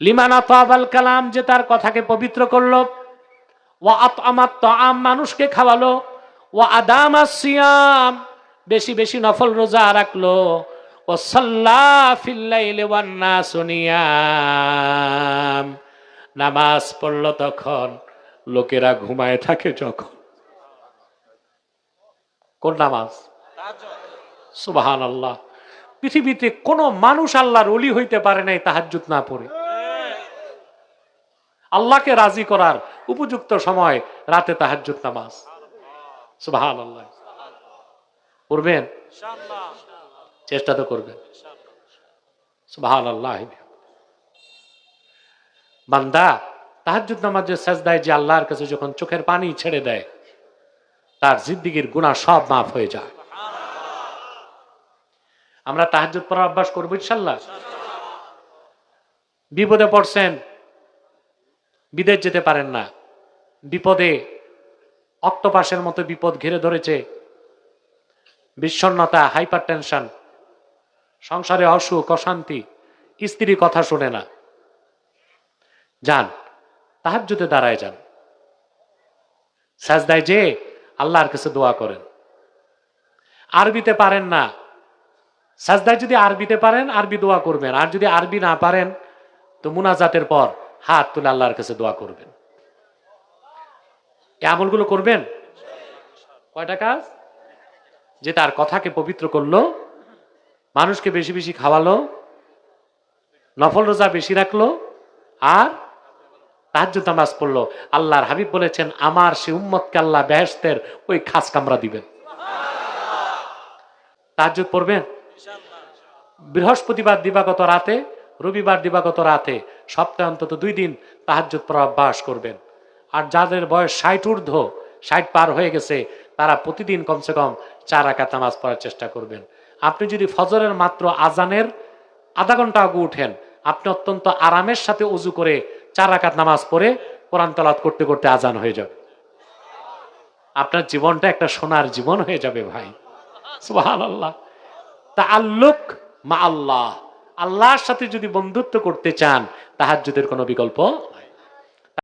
লিমানা তাবাল কালাম যে তার কথাকে পবিত্র করল। ও আমার তাম মানুষকে খাওয়ালো। ও আদাম সিয়াম, বেশি বেশি নফল রোজা রাখল। ও সুনিয়াম নামাজ পড়ল তখন। লোকেরা ঘুমায় থাকে যখন। কোন নামাজ? সুবাহান আল্লাহ পৃথিবীতে কোন মানুষ আল্লাহর অলি হইতে পারে নাই, তাহাজ্জুদ না পড়ে। আল্লাহকে রাজি করার উপযুক্ত সময় রাতে তাহাজ্জুদ নামাজ। পড়বেন চেষ্টা তো করবেন। বান্দা, তাহাজ্জুদ নামাজের সাজদায় যে আল্লাহর কাছে যখন চোখের পানি ছেড়ে দেয়, তার জিদ্দিগির গুণা সব মাফ হয়ে যায়। আমরা তাহাজ্জুদ পড়ার অভ্যাস করব ইনশাল্লাহ। বিপদে পড়ছেন বিদেশ যেতে পারেন না। বিপদে, অক্টোপাসের মতো বিপদ ঘিরে ধরেছে। বিষণ্ণতা হাইপার টেনশন সংসারে অসুখ, অশান্তি, স্ত্রী কথা শোনে না। যান, তাহাজ্জুদে দাঁড়ায় যান। সাজদায় যে আল্লাহর কাছে দোয়া করেন। আরবিতে পারেন না। সাজদায় যদি আরবিতে পারেন, আরবি দোয়া করবেন। আর যদি আরবি না পারেন, তো মুনাজাতের পর হাত তুলে আল্লাহর কাছে দোয়া করবেন। এই আমলগুলো করবেন? কয়টা কাজ? যে তার কথাকে পবিত্র করল মানুষকে বেশি বেশি খাওয়ালো নফল রোজা বেশি রাখল আর তাহাজ্জুদ নামাজ পড়ল। আল্লাহর হাবিব বলেছেন আমার সে উম্মতকে আল্লাহ বেহেস্তের ওই খাস কামরা দিবেন। তাহাজ্জুদ পড়বেন? বৃহস্পতিবার দিবাগত রাতে রবিবার দিবাগত রাতে সপ্তাহে অন্তত দুই দিন তাহাজ্জুদ পড়া করবেন। আর যাদের বয়স ষাট ঊর্ধ্ব, ষাট পার হয়ে গেছে, তারা প্রতিদিন কমসে কম চার আকাত নামাজ পড়ার চেষ্টা করবেন। আপনি যদি ফজরের মাত্র আজানের আধা ঘণ্টা আগে উঠেন, আপনি অত্যন্ত আরামের সাথে উজু করে চার আকাত নামাজ পড়ে কোরআন তলাত করতে করতে আজান হয়ে যাবে। আপনার জীবনটা একটা সোনার জীবন হয়ে যাবে ভাই। আল্লাহ তা আল্লুক মা আল্লাহ। আল্লাহর সাথে যদি বন্ধুত্ব করতে চান তাহাজ্জুদের কোনো বিকল্প